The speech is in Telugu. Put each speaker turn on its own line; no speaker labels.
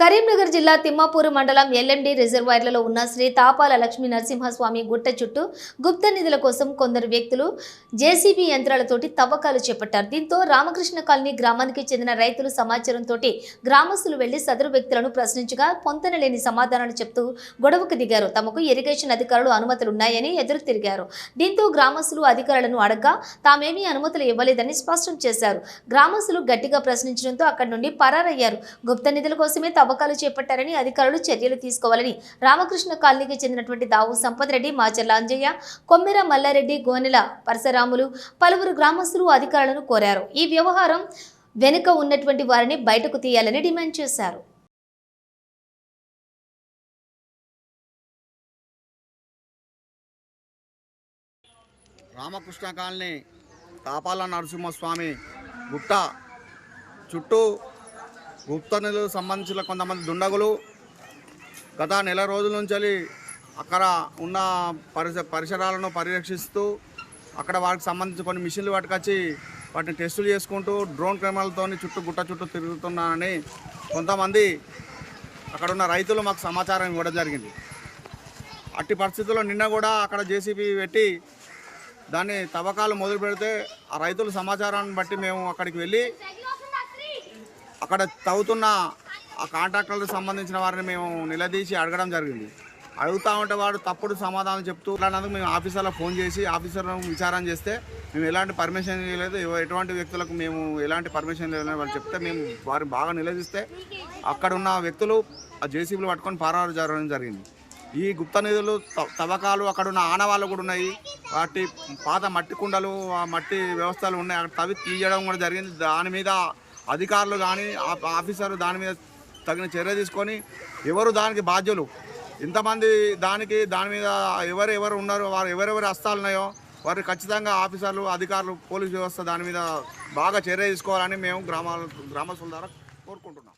కరీంనగర్ జిల్లా తిమ్మాపూర్ మండలం ఎల్ఎండి రిజర్వాయర్లలో ఉన్న శ్రీ తాపాల లక్ష్మీ నరసింహస్వామి గుట్ట చుట్టూ గుప్త నిధుల కోసం కొందరు వ్యక్తులు జేసీబీ యంత్రాలతోటి తవ్వకాలు చేపట్టారు. దీంతో రామకృష్ణ కాలనీ గ్రామానికి చెందిన రైతులు సమాచారంతో గ్రామస్తులు వెళ్ళి సదరు వ్యక్తులను ప్రశ్నించగా పొంతనలేని సమాధానాలు చెప్తూ గొడవకు దిగారు. తమకు ఇరిగేషన్ అధికారులు అనుమతులున్నాయని ఎదురు తిరిగారు. దీంతో గ్రామస్తులు అధికారులను అడగ్గా తామేమీ అనుమతులు ఇవ్వలేదని స్పష్టం చేశారు. గ్రామస్తులు గట్టిగా ప్రశ్నించడంతో అక్కడి నుండి పరారయ్యారు. గుప్త నిధుల కోసమే తవ్వకాలు చేపట్టారని అధికారులు చర్యలు తీసుకోవాలని రామకృష్ణ కాలనీకి చెందినటువంటి దావు సంపత్ రెడ్డి మాచర్ల అంజయ్య కొమ్మెర మల్లారెడ్డి గోనెల పరశరాములు పలువురు గ్రామస్తులు అధికారులను కోరారు. ఈ వ్యవహారం వెనుక ఉన్నటువంటి వారిని బయటకు తీయాలని డిమాండ్ చేశారు.
రామకృష్ణ కాలనీ కాపాల నరసింహస్వామి గుట్ట చుట్టూ గుప్త నిధులకు సంబంధించిన కొంతమంది దుండగులు గత నెల రోజుల నుంచి అక్కడ ఉన్న పరిస పరిసరాలను పరిరక్షిస్తూ అక్కడ వాటికి సంబంధించి కొన్ని మిషన్లు పట్టుకొచ్చి వాటిని టెస్టులు చేసుకుంటూ డ్రోన్ కెమెరాలతో చుట్టూ గుట్ట చుట్టూ తిరుగుతున్నానని కొంతమంది అక్కడ ఉన్న రైతులు మాకు సమాచారం ఇవ్వడం జరిగింది. అట్టి పరిస్థితుల్లో నిన్న కూడా అక్కడ జేసీబీ పెట్టి దాన్ని తవ్వకాలు మొదలు పెడితే ఆ రైతుల సమాచారాన్ని బట్టి మేము అక్కడికి వెళ్ళి అక్కడ తవ్వుతున్న ఆ కాంట్రాక్టర్లకు సంబంధించిన వారిని మేము నిలదీసి అడగడం జరిగింది. అడుగుతా ఉంటే వాడు తప్పుడు సమాధానం చెప్తూ అన్నందుకు మేము ఆఫీసర్లకు ఫోన్ చేసి ఆఫీసర్లను విచారం చేస్తే మేము ఎలాంటి పర్మిషన్ ఇవ్వలేదు. ఎటువంటి వ్యక్తులకు మేము ఎలాంటి పర్మిషన్ లేదని వాళ్ళు చెప్తే మేము వారిని బాగా నిలదీస్తే అక్కడ ఉన్న వ్యక్తులు ఆ జేసీబీలు పట్టుకొని పారారు జరగడం జరిగింది. ఈ గుప్త నిధులు తవ్వకాలు అక్కడ ఉన్న ఆనవాళ్ళు కూడా ఉన్నాయి. వాటి పాత మట్టి కుండలు ఆ మట్టి వ్యవస్థలు ఉన్నాయి. అక్కడ తవ్వి తీయడం కూడా జరిగింది. దాని మీద అధికారులు కానీ ఆఫీసర్లు దాని మీద తగిన చర్య తీసుకొని ఎవరు దానికి బాధ్యులు? ఇంతమంది దానికి దాని మీద ఎవరు ఎవరు ఉన్నారు వారు ఎవరెవరు హస్తాలున్నాయో వారు ఖచ్చితంగా ఆఫీసర్లు అధికారులు పోలీస్ వ్యవస్థ దాని మీద బాగా చర్య తీసుకోవాలని మేము గ్రామాల గ్రామస్తుల ద్వారా కోరుకుంటున్నాం.